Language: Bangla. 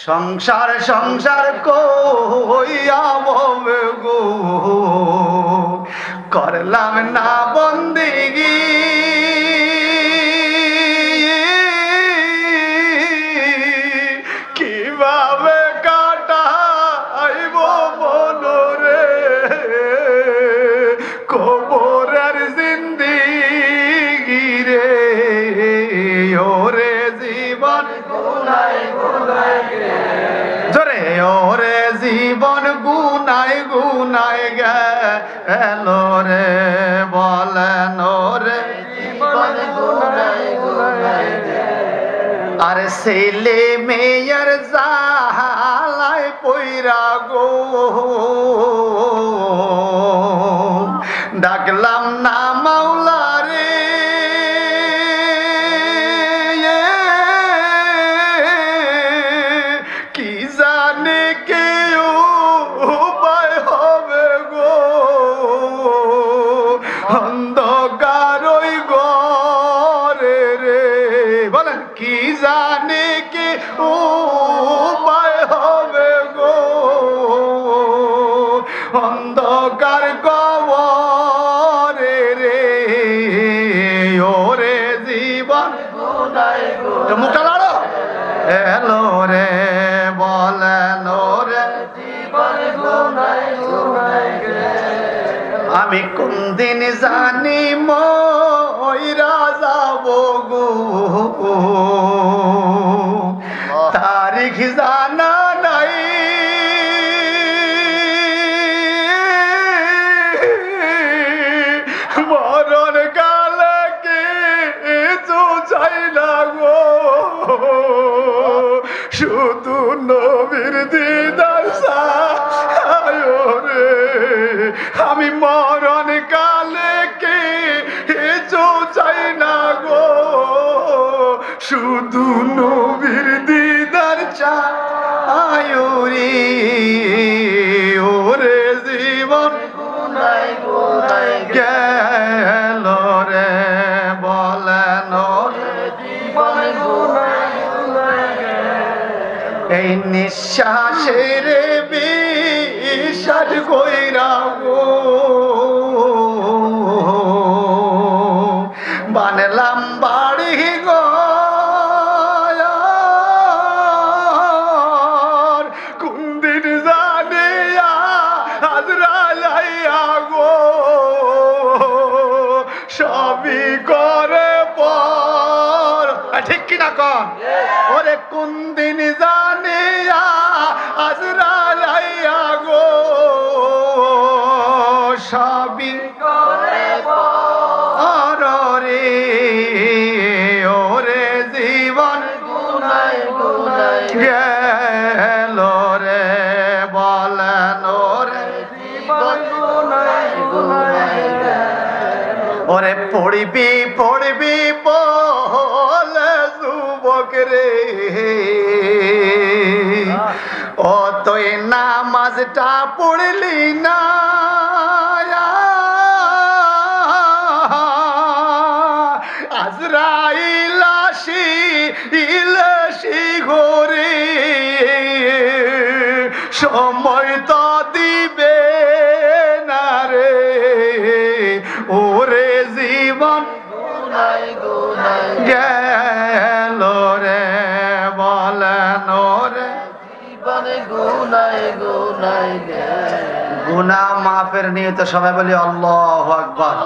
সংসার সংসার কইয়া ববে করলাম না ওরে জীবন গুনাই গুনাই গেল রে বলেন ওরে আর ছেলে মেয়ের জালায় পইরা গো। ডাকলাম না বলেন, কি জানে কে উপায় হবে গো? অন্ধকার কবরে রে, ওরে জীবন। মুখটা লাড়ো এলো রে বলেন রে। আমি কোন দিন জানি গো তারিখ জানা নাই। মরণ কালে কিছু চাই না গো। শুধু নবীর দিদার সায় রে। আমি মরণ কালে শুধু নবীর দিদার চায় রে ওরে জীবন গেল রে, বলেন। এই নিঃশ্বাসের বিশ্বাস কইরা গো। সবই করে পর। ঠিক কিনা কন? ওরে কোন দিন জানিয়া আজরালাইয়া গো সবই আর রে ওরে জীবন গেল ওরে পড়বি পড়বি বলে যুবক রে। ও তুই নামাজটা পড়লি না সময় তো দিবে জীবন গেল রে বলেন রে। গুনা মাফের নিয়ে তো সবাই বলি আল্লাহ আকবার।